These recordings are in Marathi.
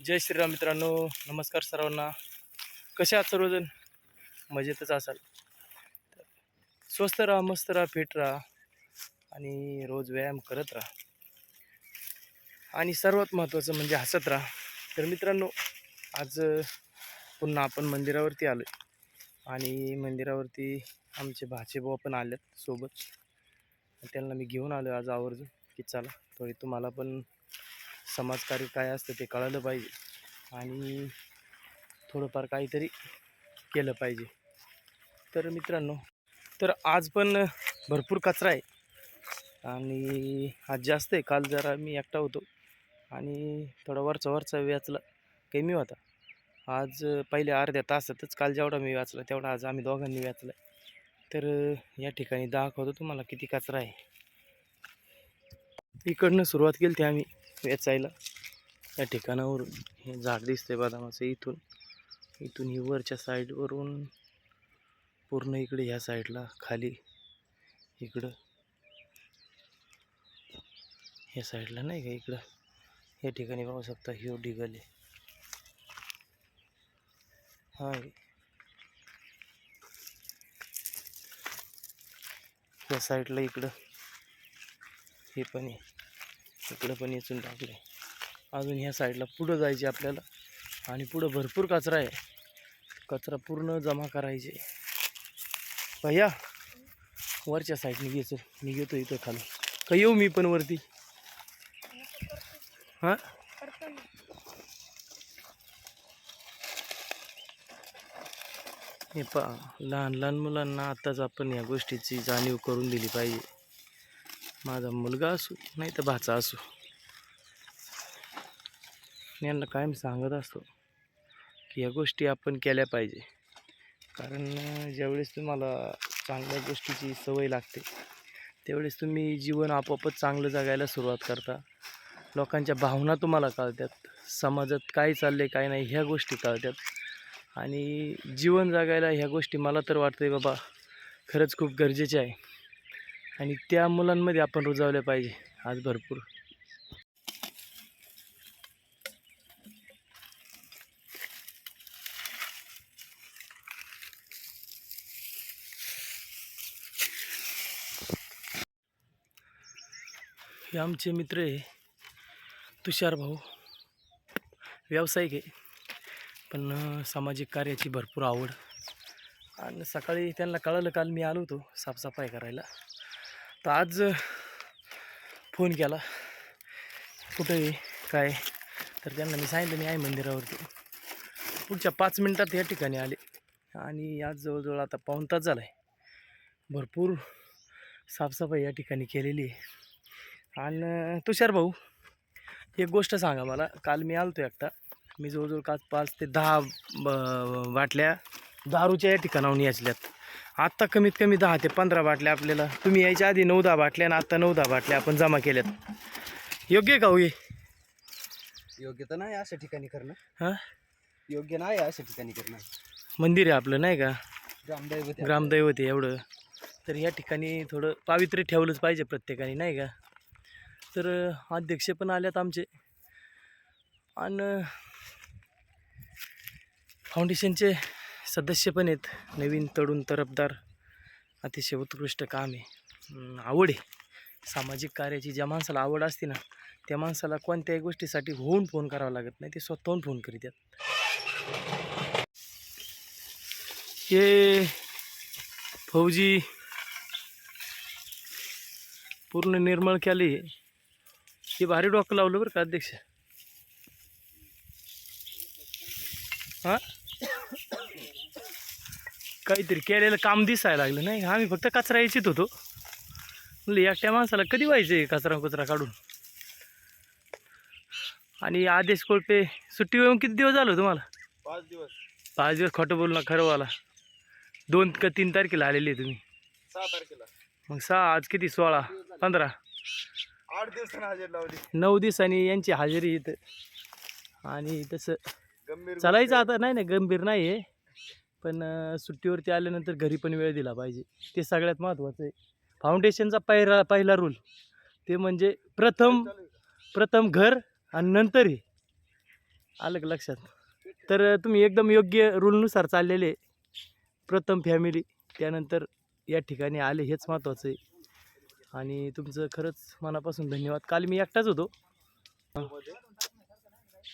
जय श्रीराम मित्रांनो नमस्कार सर्वांना. कसे आहात सर्वजण? मजेतच असाल. स्वस्त राहा मस्त राहा फिट राहा आणि रोज व्यायाम करत राहा. आणि सर्वात महत्त्वाचं म्हणजे हसत राहा. तर मित्रांनो आज पुन्हा आपण मंदिरावरती आलो आणि मंदिरावरती आमचे भाचेभाऊ पण आलेत सोबत. त्यांना मी घेऊन आलो आज आवर्जून की चला थोडी तुम्हाला पण समाजकार्य काय असतं ते कळालं पाहिजे. आणि थोडंफार काहीतरी केलं पाहिजे. तर मित्रांनो तर आज पण भरपूर कचरा आहे. आणि आज जास्त आहे. काल जरा मी एकटा होतो. आणि थोडा वरचा वरचा व्याचला कमी होता. आज पहिले अर्ध्या तासातच काल जेवढा मी वाचला तेवढा आज आम्ही दोघांनी वाचला. तर या ठिकाणी दाखवतो तुम्हाला किती कचरा आहे. इकडनं सुरुवात केली ती आम्ही. वेचायला. या ठिकाणावरून हे झाड दिसतंय बदामाचं इथून. इथून ही वरच्या साईडवरून पूर्ण इकडे ह्या साईडला खाली इकडं. ह्या साईडला नाही का इकडं? या ठिकाणी पाहू शकता ह्यो ढिगल आहे. हा. या साईडला इकडं हे पण आहे. इकडं पण येचून टाकले अजून ह्या साईडला पुढं जायचे आपल्याला. आणि पुढं भरपूर कचरा आहे. कचरा पूर्ण जमा करायचे. भैया वरच्या साईडने घ्यायचं मी घेतो इथं खाली. का येऊ मी पण वरती? हां? हे पा लहान लहान मुलांना आत्ताच आपण या गोष्टीची जाणीव करून दिली पाहिजे. माझा मुलगा असो नाही तर भाचा असो. यांना कायम सांगत असतो की या गोष्टी आपण केल्या पाहिजे. कारण ज्यावेळेस तुम्हाला चांगल्या गोष्टीची सवय लागते त्यावेळेस तुम्ही जीवन आपोआपच चांगलं जगायला सुरुवात करता. लोकांच्या भावना तुम्हाला कळतात. समाजात काय चाललं आहे काय नाही ह्या गोष्टी कळतात. आणि जीवन जगायला ह्या गोष्टी मला तर वाटतं आहे बाबा खरंच खूप गरजेचे आहे. आणि त्या मुलांमध्ये आपण रुजवल्या पाहिजे. आज भरपूर. हे आमचे मित्र आहे. तुषार भाऊ. व्यावसायिक आहे. पण सामाजिक कार्याची भरपूर आवड. आणि सकाळी त्यांना कळलं काल मी आलो होतो साफसफाई करायला. तर आज फोन केला. कुठे काय? तर त्यांना मी सांगितलं मी आहे मंदिरावरती. पुढच्या पाच मिनटात या ठिकाणी आले. आणि आज जवळजवळ आता पाऊण तास झाला आहे भरपूर साफसफाई या ठिकाणी केलेली आहे. आणि तुषार भाऊ एक गोष्ट सांगा मला. काल मी आलतो एकटा. मी जवळजवळ काच पाच ते दहा ब- बाटल्या दारूच्या या ठिकाणाहून याचल्यात आत्ता कमीत कमी दहा ते पंधरा बाटल्या आपल्याला. तुम्ही यायच्या आधी नऊ दहा बाटल्या आणि आत्ता नऊ दहा बाटल्या आपण जमा केल्यात. योग्य आहे का हो हे? योग्य तर नाही अशा ठिकाणी करणं. हां? योग्य नाही अशा ठिकाणी करणं. मंदिर आहे आपलं नाही का? ग्रामदैवत ग्रामदैवत आहे एवढं. तर या ठिकाणी थोडं पावित्र्य ठेवलंच पाहिजे प्रत्येकाने नाही का? तर अध्यक्ष पण आल्यात आमचे. आणि फाउंडेशनचे सदस्य पण आहेत. नवीन तरुण तरफदार. अतिशय उत्कृष्ट काम आहे. आवड आहे. सामाजिक कार्याची ज्या माणसाला आवड असते ना त्या माणसाला कोणत्याही गोष्टीसाठी होऊन फोन करावा लागत नाही. ते स्वतःहून फोन करीतात हे फौजी पूर्ण निर्मळ केली. हे भारी डॉक लावलं बरं का अध्यक्ष? हा? काहीतरी केलेलं काम दिसायला लागलं. नाही आम्ही फक्त कचरा यायचित होतो. म्हणलं एकट्या माणसाला कधी व्हायचं कचरा कुचरा काढून? आणि आदेश कोळपे सुट्टी येऊन किती दिवस झालं तुम्हाला? पाच दिवस. पाच दिवस खोटं बोलू ना खरं वाला दोन का तीन तारखेला आलेली आहे तुम्ही. सहा तारखेला. मग सहा आज किती? सोळा पंधरा? आठ दिवसांना हजेरी लावली. नऊ दिवसांनी यांची हजेरी इथं. आणि तसं गंभीर चालायचं आता. नाही नाही गंभीर नाही आहे पण सुट्टीवरती आल्यानंतर घरी पण वेळ दिला पाहिजे. ते सगळ्यात महत्त्वाचं आहे. फाउंडेशनचा पहिला पहिला रूल ते म्हणजे प्रथम प्रथम घर आणि नंतर हे. आलं लक्षात? तर तुम्ही एकदम योग्य रूलनुसार चाललेले प्रथम फॅमिली त्यानंतर या ठिकाणी आले हेच महत्त्वाचं आहे. आणि तुमचं खरंच मनापासून धन्यवाद. काल मी एकटाच होतो.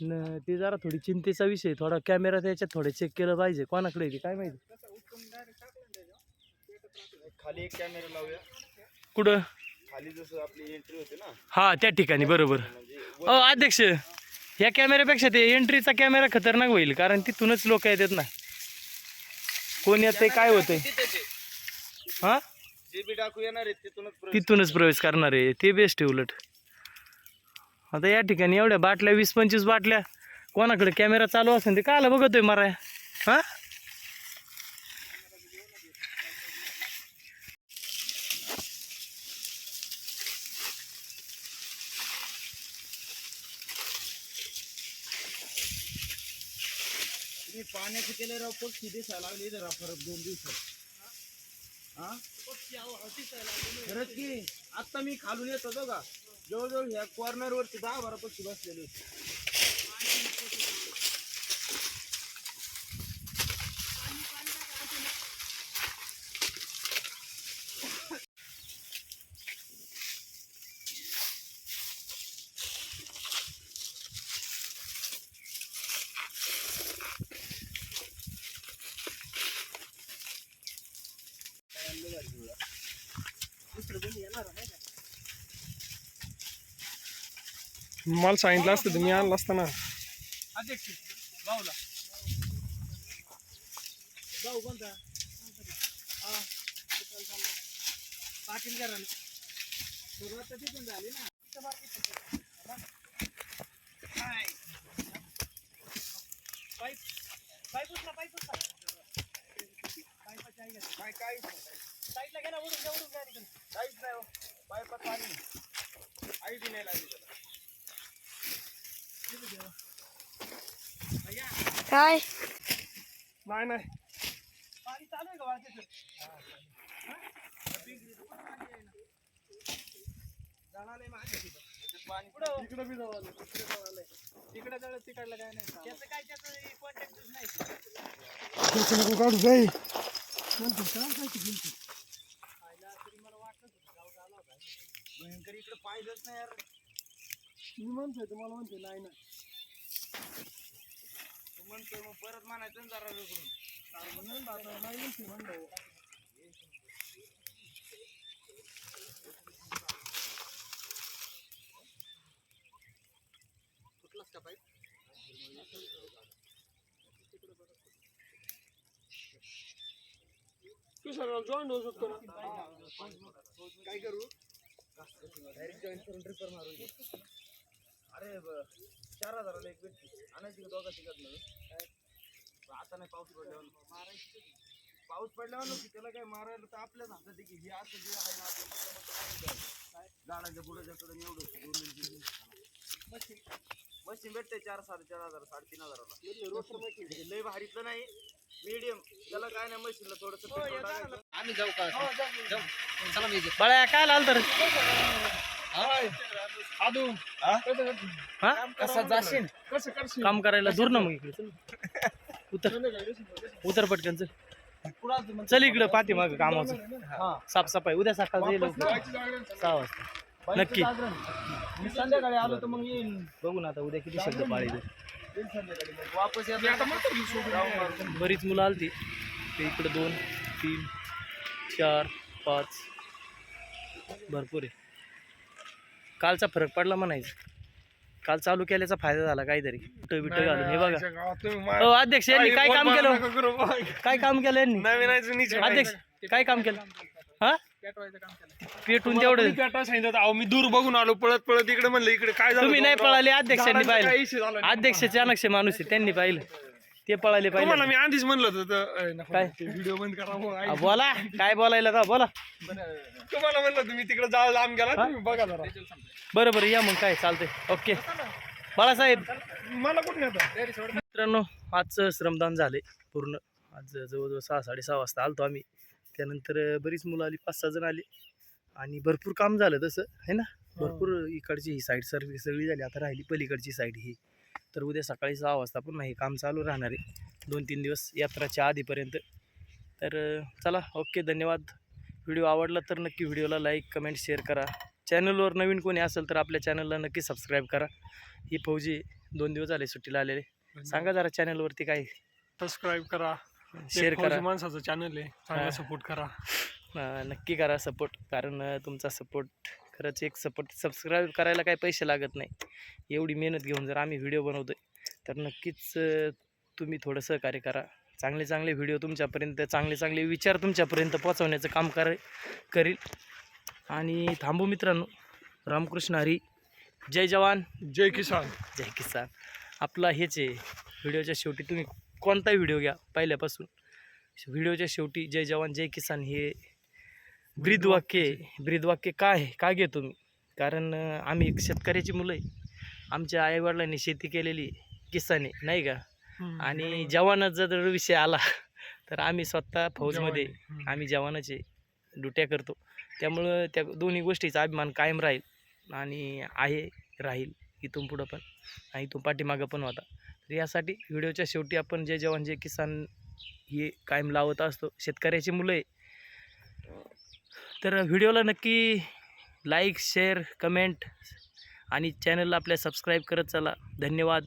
न ते जरा थोडी चिंतेचा विषय थोडा कॅमेरा त्याच्यात थोडं चेक केलं पाहिजे. कोणाकडे ते काय माहिती? खाली एक कॅमेरा लावूया. कुठं? खाली जसं आपली एंट्री होते ना. हा त्या ठिकाणी बरोबर. म्हणजे अ अध्यक्ष या कॅमेऱ्यापेक्षा ते एंट्रीचा कॅमेरा खतरनाक होईल कारण तिथूनच लोक येतात ना. कोण येते काय होतंय? हा? जे बी डाकू येणार आहेत तिथूनच प्रवेश तिथूनच प्रवेश करणार आहे ते बेस्ट आहे उलट. आता या ठिकाणी एवढ्या बाटल्या वीस पंचवीस बाटल्या. कोणाकडे कॅमेरा चालू असेल ते काला बघतोय माराय हा? तुम्ही केले केलं राव पक्षी दिसायला लागले इथं परत दोन दिवसात. हा खरंच की आता मी खालून येत होतो का जवळजवळ ह्या कॉर्नर वरती दहा बारा पक्षी बसलेले होते. मला सांगितलं असतं तुम्ही मी आणलं असतं ना. भाऊ कोणता पाटील करायला सुरुवात तर तिथून झाली ना पाईप पाईप उचला पाईप उचला. पाईपाची आई काय साईडला घ्या ना उडून घ्या उडून घ्या तिकडे. काहीच नाही हो. पाईपात पाणी. आई बी नाही लागली त्याला. काय नाही नाही पाणी चालू आहे का वाळकेचं? पाणी पुढं. इकडं बी जाऊ तिकडे जळ तिकडलं काय नाही त्याचं काय त्याचं कॉन्टॅक्टच नाही काढू जाई भयंकर इकडे पाहिलंच नाही यार मी म्हणतोय तुम्हाला म्हणते नाही ना तू म्हणतोय मग परत म्हणायचं ना जरा वेगळून नाही म्हणते म्हणलं तू सर जॉईन होऊ शकतो ना. काय करू? डायरेक्ट जॉईन करून ट्रिपर मारून. अरे ब- चार हजाराला एक भेटते आणायची का दोघा काय पण आता नाही पाऊस पडल्यावर पाऊस पडल्यावर नक्की त्याला काय मारायला तर आपल्याच हातात आहे की हे असं जे आहे ना आपलं काय झाडाच्या कडे एवढं दोन दोन तीन तीन मशीन भेटते चार साडेचार हजार साडेतीन हजाराला. हे लय भारीतलं नाही मीडियम त्याला काय नाही मशीनला थोडस आम्ही जाऊ का? बाळ्या काय लाल तर? आदू. हा? कसा जाशील? कसं करशील? काम करायला दूर ना मग इकडे. चल उतर. उतर पटकन चल. चल इकडं पाठी माग कामाचं. साफसफाई. उद्या सकाळ जाईल सहा वाजता. नक्की. मी संध्याकाळी आलो तर मग येईन. बघू ना आता उद्या किती शब्द मग. वापस बरीच मुलं आलती. ते इकडे दोन तीन चार पाच. भरपूर आहे. कालचा फरक पडला म्हणायचं. काल चालू केल्याचा फायदा झाला काहीतरी. कुठं बिटं घालून. हे बघा. हो अध्यक्ष यांनी काय काम केलं? काय काम केलं यांनी? नवीन अध्यक्ष काय काम केलं? हा? पेटून तेवढं. सांगितलं अहो मी दूर बघून आलो पळत पळत इकडे म्हणलं इकडे काय झालं तुम्ही नाही? पळाले अध्यक्षांनी पाहिलं. नाही. अध्यक्ष चाणक्य माणूस आहे त्यांनी पाहिलं. ते पळाले तुम्हाला पाहिजे मी आधीच म्हणलं होतं तर, अय, नको, काय? ते व्हिडिओ बंद करा मग बोला. काय बोलायला का? बोला. तुम्हाला म्हणलं तुम्ही तिकडे लांब गेला तुम्ही बघा जरा. बरं बरं या मग काय चालतंय. ओके. बाळासाहेब. मला कुठे येतं मित्रांनो आजचं श्रमदान झाले पूर्ण. आज जवळजवळ सहा साडेसहा वाजता आलतो आम्ही. त्यानंतर बरीच मुलं आली पाच सहा जण आली. आणि भरपूर काम झालं तसं आहे ना? भरपूर इकडची ही साईड सर्व सगळी झाली. आता राहिली पलीकडची साईड ही. तर उद्या सकाळी सहा वाजता पुन्हा हे काम चालू राहणार आहे. दोन तीन दिवस यात्राच्या आधीपर्यंत. तर चला ओके धन्यवाद. व्हिडिओ आवडला तर नक्की व्हिडिओला लाईक कमेंट शेअर करा. चॅनलवर नवीन कोणी असेल तर आपल्या चॅनलला नक्की सबस्क्राईब करा. ही फौजी दोन दिवस झाले सुट्टीला आलेले. सांगा जरा चॅनलवरती काय. सबस्क्राईब करा. शेअर करा. माणसाचं चॅनल आहे. चांगला. सपोर्ट करा. नक्की करा सपोर्ट कारण तुमचा सपोर्ट खरंच एक सपोर्ट सबस्क्राईब करायला काही पैसे लागत नाही. एवढी मेहनत घेऊन जर आम्ही व्हिडिओ बनवतोय तर नक्कीच तुम्ही थोडं सहकार्य करा. चांगले चांगले व्हिडिओ तुमच्यापर्यंत चांगले चांगले विचार तुमच्यापर्यंत पोहोचवण्याचं काम कर करील. आणि थांबू मित्रांनो. रामकृष्ण हरी. जय जवान. जय किसान. जय किसान. आपला हेच आहे. व्हिडिओच्या शेवटी तुम्ही कोणताही व्हिडिओ घ्या पहिल्यापासून. व्हिडिओच्या शेवटी जय जवान जय किसान हे ब्रीदवाक्य आहे. ब्रीदवाक्य का आहे? का घेतो मी? कारण आम्ही शेतकऱ्याची मुलं आहे. आमच्या आईवडिलांनी शेती केलेली किसान नाही का? आणि जवानाचा जर विषय आला तर आम्ही स्वतः फौजमध्ये आम्ही जवानाचे ड्युट्या करतो. त्यामुळं त्या दोन्ही गोष्टीचा अभिमान कायम राहील आणि आहे राहील इथून पुढं पण आणि इथून पाठीमागं पण होता तर यासाठी व्हिडिओच्या शेवटी आपण जे जवान जे किसान हे कायम लावत असतो शेतकऱ्याची मुलं आहे तर व्हिडिओला नक्की लाईक शेअर कमेंट आणि चॅनलला आपल्या सबस्क्राईब करत चला. धन्यवाद.